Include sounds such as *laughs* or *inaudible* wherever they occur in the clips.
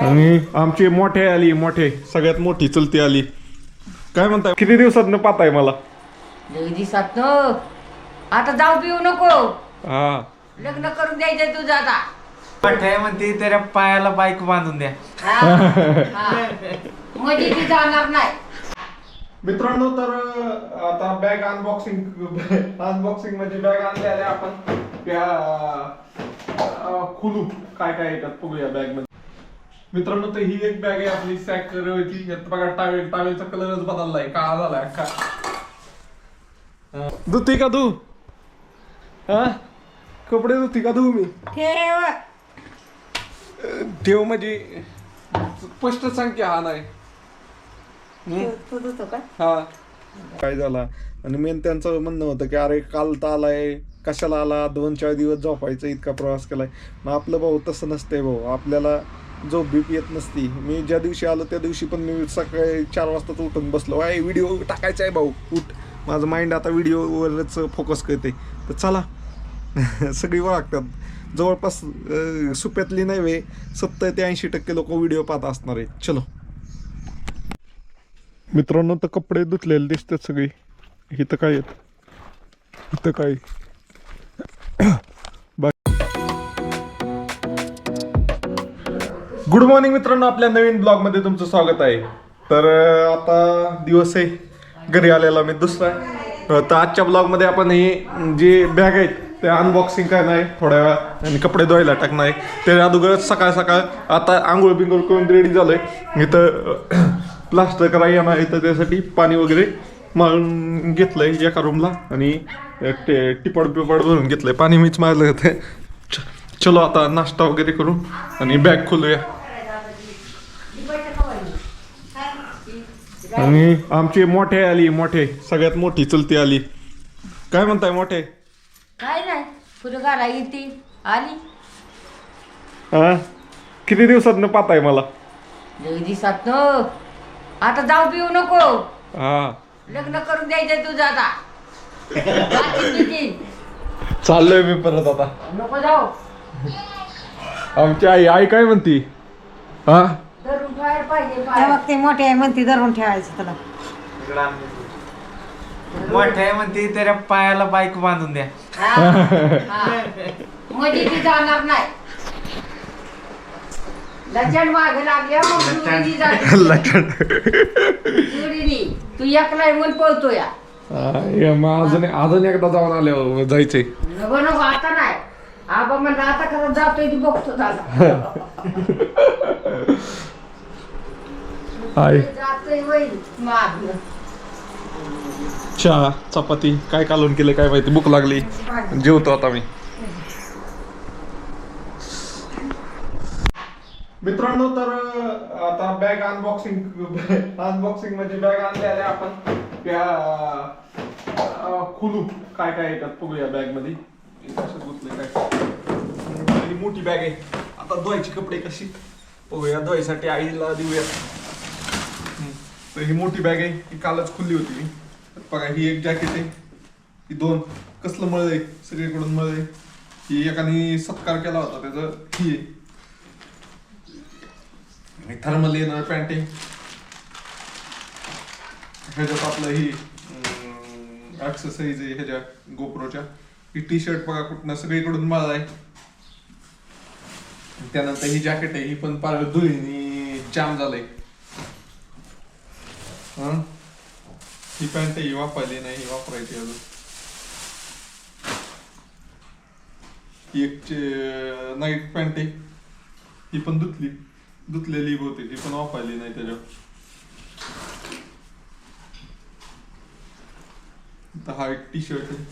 आणि आमची मोठे आली मोठे सगळ्यात मोठी चलती आली. काय म्हणताय? किती दिवसात न पाहताय मला? दिवसात न आता जाऊ पिऊ नको. हा. लग्न करून द्यायचंय तुझं आता. मोठ्या म्हणते त्याच्या पायाला बाईक बांधून द्या. म्हणजे ती जाणार नाही. मित्रांनो तर आता बॅग अनबॉक्सिंग अनबॉक्सिंग म्हणजे बॅग आणल्या आपण त्या खुलू काय काय येतात बघूया बॅगमध्ये. मित्रांनो तर ही एक बॅग आहे आपली सॅक होती. यात बघा टावेल टावेलचा कलरच बदललाय. काळा झालाय का धुती का तू हा? कपडे धुती का तू मी? ठेव. ठेव म्हणजे स्पष्ट संख्या हा नाही. का? हा. काय झाला? आणि मेन त्यांचं म्हणणं होतं की अरे काल तर आलाय. कशाला आला? दोन चार दिवस झोपायचा इतका प्रवास केलाय. मग आपलं भाऊ तसं नसतंय भाऊ. आपल्याला झोप बीप येत नसती. मी ज्या दिवशी आलो त्या दिवशी पण मी सकाळी चार वाजताच उठून बसलो. आहे व्हिडिओ टाकायचा आहे भाऊ उठ. माझं माइंड आता व्हिडिओवरच फोकस करते. तर चला. *laughs* सगळी ओळखतात. जवळपास सुप्यातली नाही वे सत्तर ते ऐंशी टक्के लोक व्हिडिओ पाहत असणार आहेत. चलो. मित्रांनो तर कपडे धुतलेले दिसतात सगळे. इथं काय आहेत? इथं काय? गुड मॉर्निंग मित्रांनो आपल्या नवीन ब्लॉगमध्ये तुमचं स्वागत आहे. तर आता दिवस आहे. घरी आलेला मी दुसरा तर आजच्या ब्लॉगमध्ये आपण हे जे बॅग आहेत ते अनबॉक्सिंग करणार आहे. थोड्या वेळा आणि कपडे धुवायला टाकणार आहे. ते अगोदरच सकाळ सकाळ आता आंघोळ बिंगोळ करून रेडी झालोय. इथं प्लास्टर करायला येणार आहे. तर त्यासाठी पाणी वगैरे मारून घेतलंय एका रूमला आणि ते टिपड पिपड भरून घेतलंय. पाणी मीच मारलं होतं च- चलो आता नाश्ता वगैरे करू. आणि बॅग खोलूया. आणि आमची मोठे आली मोठे. सगळ्यात मोठी चलती आली. काय म्हणताय मोठे? काय नाही पुढे घरा येते आली. हा किती दिवसात न पाहताय मला? दिवसात न आता जाऊ पिऊ नको. हा. लग्न करून द्यायचंय तुझं आता. चाललोय मी परत आता. नको जाऊ. आमची आई आई काय म्हणती? हा? धरून ठेवायला पाहिजे त्या पाय. मग ते मोठे आहे म्हणते धरून ठेवायचं त्याला मोठ्या म्हणते त्याच्या पायाला बाईक बांधून द्या. हा, *laughs* हा. म्हणजे ती जाणार नाही. लचण माग लागल्या मग जोडीनी जाते. *laughs* जोडीनी. तू एकलाय म्हणून पळतो या. मग अजून अजून एकदा जाऊन आले जायचंय. नको नको आता नाही. आबा म्हणलं आता खरं जातोय ती बघतो दादा. *laughs* हाय चहा चपाती काय कालवण केलं काय माहिती भूक लागली. जेवतो आता मी. मित्रांनो तर आता बॅग अनबॉक्सिंग अनबॉक्सिंग म्हणजे बॅग आणल्या आपण त्या खुलू काय काय येतात बघूया बॅगमध्ये. काय? मोठी बॅग आहे. आता धुवायची कपडे कशी? बघूया धुवायसाठी आईला देऊया. तर ही मोठी बॅग आहे. ही कालच खुल्ली होती. मी बघा ही एक जॅकेट आहे. ही दोन. कसलं मळ आहे सगळीकडून मळ आहे ही एकाने सत्कार केला होता. त्याचा ही आहे. थर्मल येणार पॅन्ट आहे. ह्याच्यात आपलं ही एक्सरसाइज आहे ह्याच्या गोप्रोच्या ही टी शर्ट बघा कुठनं सगळीकडून मळ आहे त्यानंतर ही जॅकेट आहे. ही पण पार धुळीनी जाम झालंय. ही? पॅन्ट ही वापरली नाही ही वापरायची अजून. ही एक नाईट पॅन्ट आहे. ही पण धुतली धुतलेली बहुतेक ही पण वापरली नाही त्याच्यावर. हा एक टी शर्ट आहे.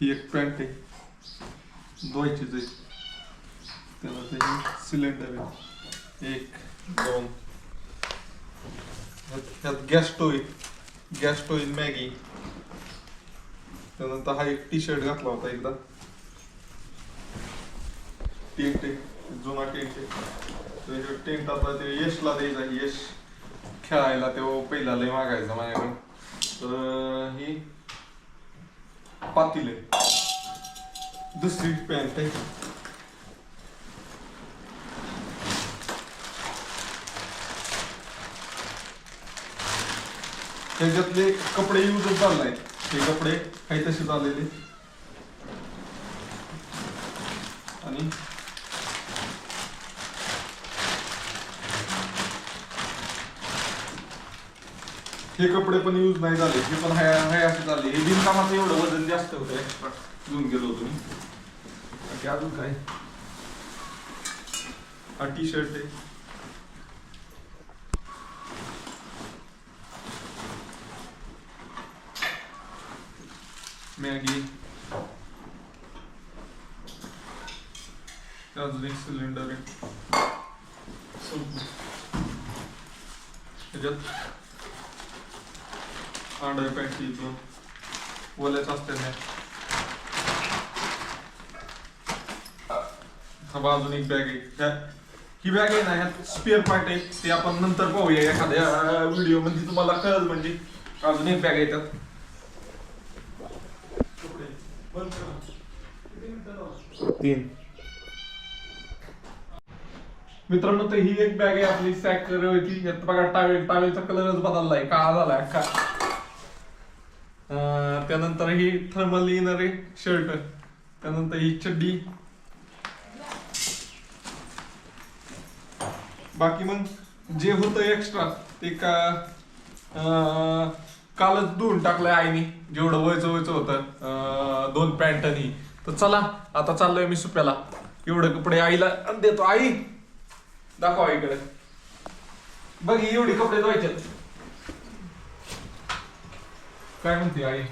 ही एक पॅन्ट आहे. धुवायचीच आहे त्यानंतर सिलेंडर आहे. एक दोन. त्यात gas toy gas toy Maggi. त्यानंतर हा एक टी शर्ट घातला होता एकदा. टेंट आहे जुना टेंट आहे. टेंट आता ते यशला द्यायचा यश खेळायला तो पहिला लय मागायचा माझ्याकडे. तर ही पातील आहे. दुसरी पॅन्ट आहे. त्याच्यातले कपडे युजच झाले नाहीत ते कपडे काही तसेच आलेले. आणि हे कपडे पण यूज नाही झाले. हे पण हाय हाय असे झाले हे बिनकामाचं एवढं वजन जास्त होतं एक्स्ट्रा घेऊन गेलो होतो मी. अजून काय? हा टी शर्ट आहे. मॅगी अजून एक सिलेंडर आहे संपलं. त्याच्यात अंडर पॅन्ट येतो ओल्याच असते ना हा बा अजून एक बॅग आहे. ह्या- ही बॅग आहे ना ह्यात स्पेअर पार्ट आहे. ते आपण नंतर पाहूया एखाद्या व्हिडिओ म्हणजे तुम्हाला कळल म्हणजे अजून एक बॅग आहे त्यात कपडे. बंद करा. किती मिनिटं झालं? तीन. मित्रांनो तर ही एक बॅग आहे आपली सॅक होती. यात बघा टावेल टावेलचा कलरच बदललाय. काळा झालाय का त्यानंतर ही थर्मल येणार आहे शर्ट त्यानंतर ही चड्डी. बाकी मग जे होतं एक्स्ट्रा ते का कालच धुवून टाकलंय आईने जेवढं वयचं वयचं होतं अं, दोन पॅन्ट आणि. तर चला आता चाललोय मी सुप्याला. एवढे कपडे आईला देतो आई. दाखवा इकडे. बघ एवढे एवढी कपडे धुवायचे काय म्हणते आई?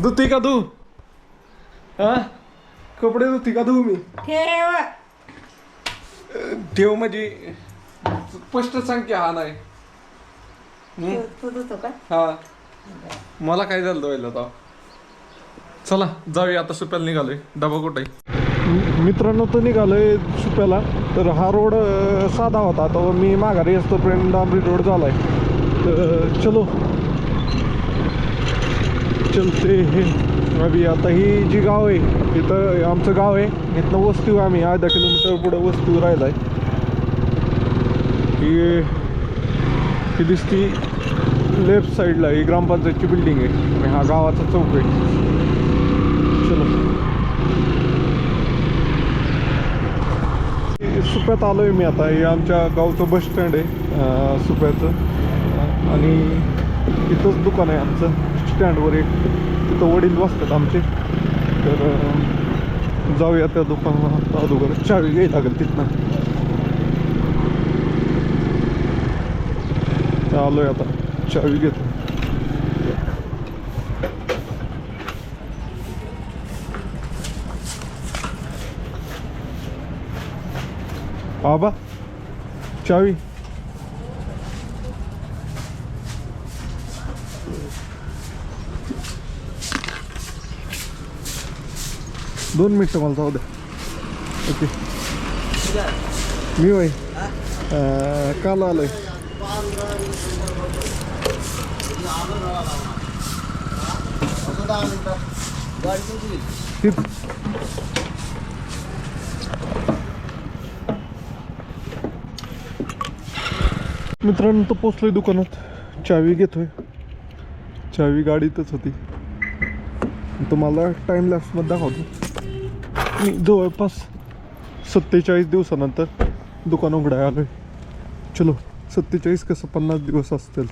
धुती का तू हा? कपडे धुती का तू मी? ठेव. ठेव म्हणजे स्पष्ट सांग की हा नाही? तू का? हा. मला काय झालं व्हायला आता? चला जाऊया आता सुप्याला निघालोय. डबा कुठे? मित्रांनो तर निघालोय सुप्याला. तर हा रोड अं, साधा होता. तो मी माघारी असतोपर्यंत डांबरी रोड झालाय. तर चलो. चलते. हे अभि आता ही जी गाव आहे इथं आमचं गाव आहे. इथनं वस्तू आम्ही अर्धा किलोमीटर पुढं वस्तू राहिला ही ही दिसती लेफ्ट साईडला ही ग्रामपंचायतची बिल्डिंग आहे. आणि हा गावाचा चौक आहे. चलो. सुप्यात सुप्यात आलोय मी आता. हे आमच्या गावचं बस स्टँड आहे सुप्याचं. आणि तिथंच दुकान आहे आमचं. स्टँडवर एक. तिथं वडील बसतात आमचे. तर जाऊया त्या दुकानाला अगोदर चावी घ्यायला लागेल तिथनं. आलोय आता. चावी घेतो. बाबा चावी. दोन मिनटं मला जाऊ द्या ओके. मी वय काल आलोय. आहे मित्रांनो तो पोचलोय दुकानात. चावी घेतोय. चावी गाडीतच होती. तुम्हाला टाइम लॅप्समध्ये दाखवतो. मी जवळपास सत्तेचाळीस दिवसानंतर दुकान उघडाय आहे चलो सत्तेचाळीस कसं पन्नास दिवस असतील.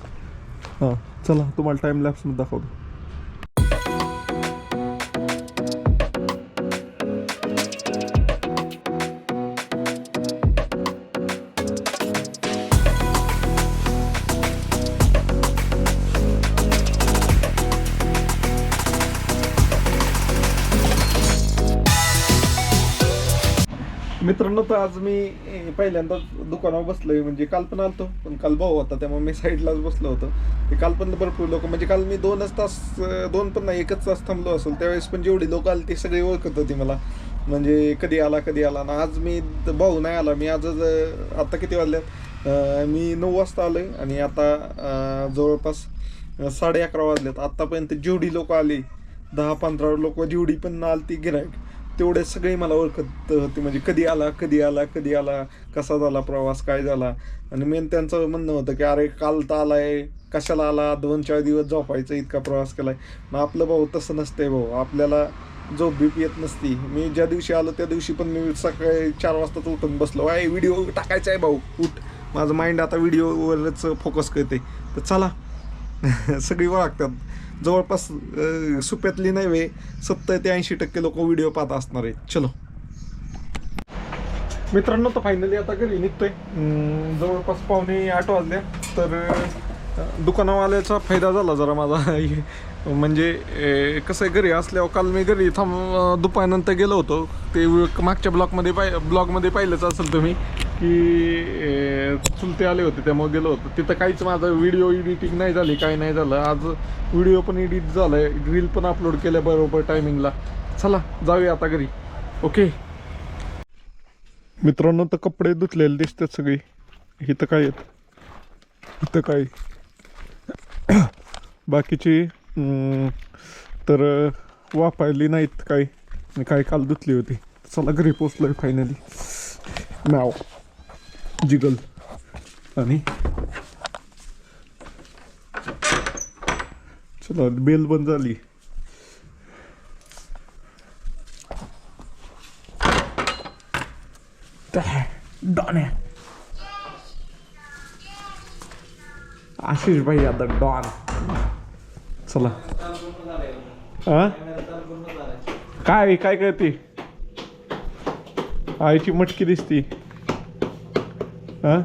हां चला तुम्हाला टाईम लॅप्समध्ये दाखवतो. मित्रांनो तर आज मी पहिल्यांदाच पहिल्यांदा दुकानावर बसलोय. म्हणजे काल पण आलतो पण काल भाऊ होता त्यामुळे मी साईडलाच बसलो होतो. ते काल पण भरपूर लोक म्हणजे काल मी दोनच तास दोन पण नाही एकच तास थांबलो असेल. त्यावेळेस पण जेवढी लोक आली ती सगळी ओळखत होती मला. म्हणजे कधी आला कधी आला ना आज मी भाऊ नाही आला. मी आजच आत्ता आता किती वाजल्यात? मी नऊ वाजता आलोय आणि आता जवळपास साडे अकरा वाजल्यात. आतापर्यंत जेवढी लोक आली दहा पंधरा लोक जेवढी पण आली ती गिरायक तेवढे सगळे मला ओळखत होते. म्हणजे कधी आला कधी आला कधी आला कसा झाला प्रवास काय झाला? आणि मेन त्यांचं म्हणणं होतं की अरे काल तर आलाय. कशाला आला? दोन चार दिवस झोपायचा इतका प्रवास केलाय. मग आपलं भाऊ तसं नसतंय भाऊ. आपल्याला झोप बीप येत नसती. मी ज्या दिवशी आलो त्या दिवशी पण मी सकाळी चार वाजताच उठून बसलो. आहे व्हिडिओ टाकायचा आहे भाऊ. उठ. माझं माइंड आता व्हिडिओवरच फोकस करते तर चला. *laughs* सगळी ओळखतात. जवळपास सुप्यातली नाही वे सत्तर ते ऐंशी टक्के लोक व्हिडिओ पाहत असणार आहेत. चलो. मित्रांनो तर फायनली आता घरी निघतोय. जवळपास पावणे आठ वाजल्या तर दुकानावाल्याचा फायदा झाला जरा माझा. *laughs* म्हणजे कसं आहे घरी असल्यावर काल मी घरी थांब दुपारनंतर गेलो होतो. ते मागच्या ब्लॉकमध्ये पाय ब्लॉगमध्ये पाहिलंच असेल तुम्ही की चुलते आले होते त्यामुळे गेलो होतो. तिथं काहीच माझं व्हिडिओ एडिटिंग नाही झाली काही नाही झालं. आज व्हिडिओ पण एडिट झालं आहे रील पण अपलोड केल्या बरोबर टायमिंगला चला जाऊया आता घरी. ओके मित्रांनो तर कपडे धुतलेले दिसतात सगळे. इथं काय आहेत? इथं काय? *coughs* बाकीची तर वापरली नाहीत काय? मी काय काल धुतली होती. चला घरी पोचलोय फायनली नाव जिगल आणि चला बेल बंद झाली. डॉन आशिष भाई आता डॉन. चला. काय काय करते? आईची मटकी दिसती. हा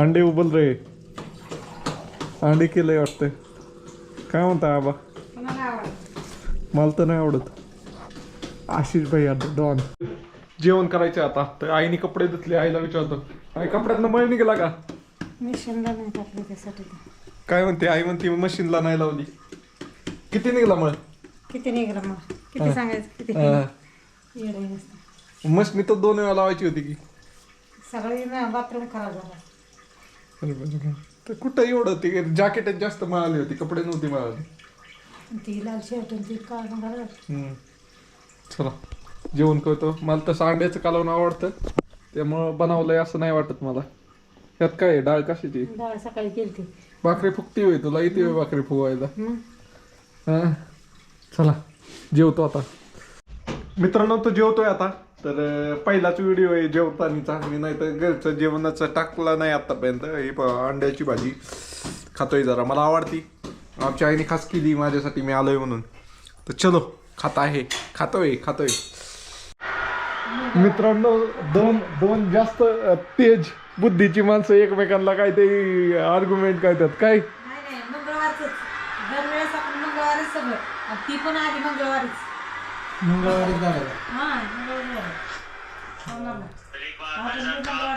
अंडे उबल रे अंडे केलंय वाटतं काय म्हणता आबा? मला तर नाही आवडत. आशिष भाई आता डॉन. जेवण करायचं आता. तर आईने कपडे धुतले आईला विचारतो. आई कपड्यातनं मळ निघाला का? मिशनला नाही टाकलं त्यासाठी काय म्हणते? आई म्हणते मशीनला नाही लावली. किती निघाला मळ? किती निघलं मग हा. किती सांगायचं किती मशीन तर दोन वेळा लावायची होती की. सगळी बाथरूम खराब झाला. तर कुठं एवढं ते जॅकेट जास्त मिळाली होती कपडे नव्हते मिळाले. ती लाल शर्ट आणि ती काळ. चला जेवण करतो. मला तसं अंड्याचं कालवण आवडतं. त्यामुळं बनवलंय असं नाही वाटत मला. यात काय आहे? डाळ कशाची? डाळ सकाळी केली भाकरी फुकती होय तुला? येते होय भाकरी फुवायला हा. चला जेवतो आता. मित्रांनो तो जेवतोय आता? तर पहिलाच व्हिडिओ आहे जेवतानीचा मी नाही तर घरचं जेवणाचं टाकला नाही आतापर्यंत. ही पहा, अंड्याची भाजी खातोय जरा. मला आवडती. आमच्या आईने खास केली माझ्यासाठी मी आलोय म्हणून. तर चलो खात आहे. खातोय खातोय. मित्रांनो दोन दोन जास्त तेज बुद्धीची माणसं एकमेकांना काहीतरी आर्ग्युमेंट करतात. काय? नाही नाही मंगळवारच दरवेळेस आपण मंगळवारीच सगळं. आणि ती पण आली मंगळवारीच. मंगळवारी झालं हा मंगळवारी हो ना. आपण मंगळवारचं